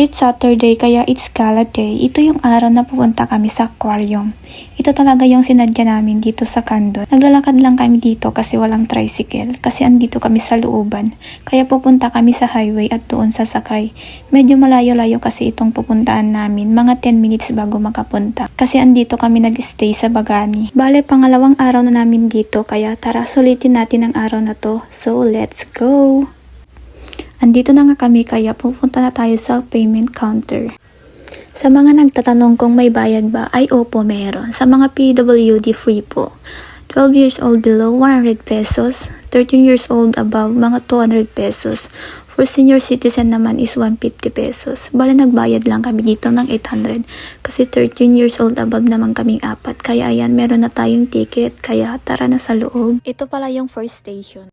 It's Saturday kaya it's gala day. Ito yung araw na pupunta kami sa aquarium. Ito talaga yung sinadya namin dito sa Kandon. Naglalakad lang kami dito kasi walang tricycle. Kasi andito kami sa looban. Kaya pupunta kami sa highway at doon sasakay. Medyo malayo-layo kasi itong pupuntaan namin. Mga 10 minutes bago makapunta. Kasi andito kami nag-stay sa Bagani. Bale, pangalawang araw na namin dito. Kaya tara, sulitin natin ang araw na to. So, let's go! Andito na nga kami kaya pupunta na tayo sa payment counter. Sa mga nagtatanong kung may bayad ba, ay opo meron. Sa mga PWD free po. 12 years old below, 100 pesos. 13 years old above, mga 200 pesos. For senior citizen naman is 150 pesos. Bale nagbayad lang kami dito ng 800. Kasi 13 years old above naman kaming apat. Kaya ayan, meron na tayong ticket. Kaya tara na sa loob. Ito pala yung first station.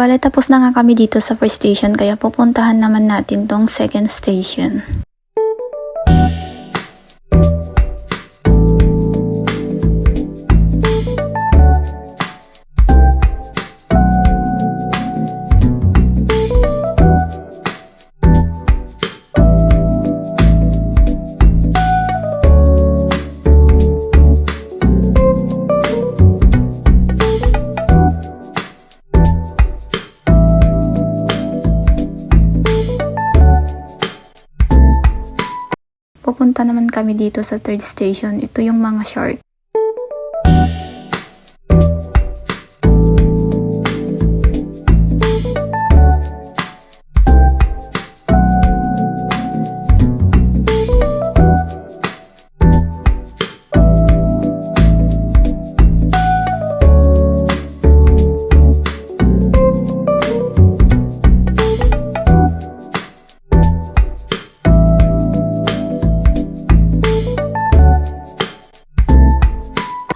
Bale, tapos na nga kami dito sa first station kaya pupuntahan naman natin tong second station. Pupunta naman kami dito sa third station. Ito yung mga shark.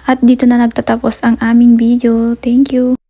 At dito na nagtatapos ang aming video. Thank you!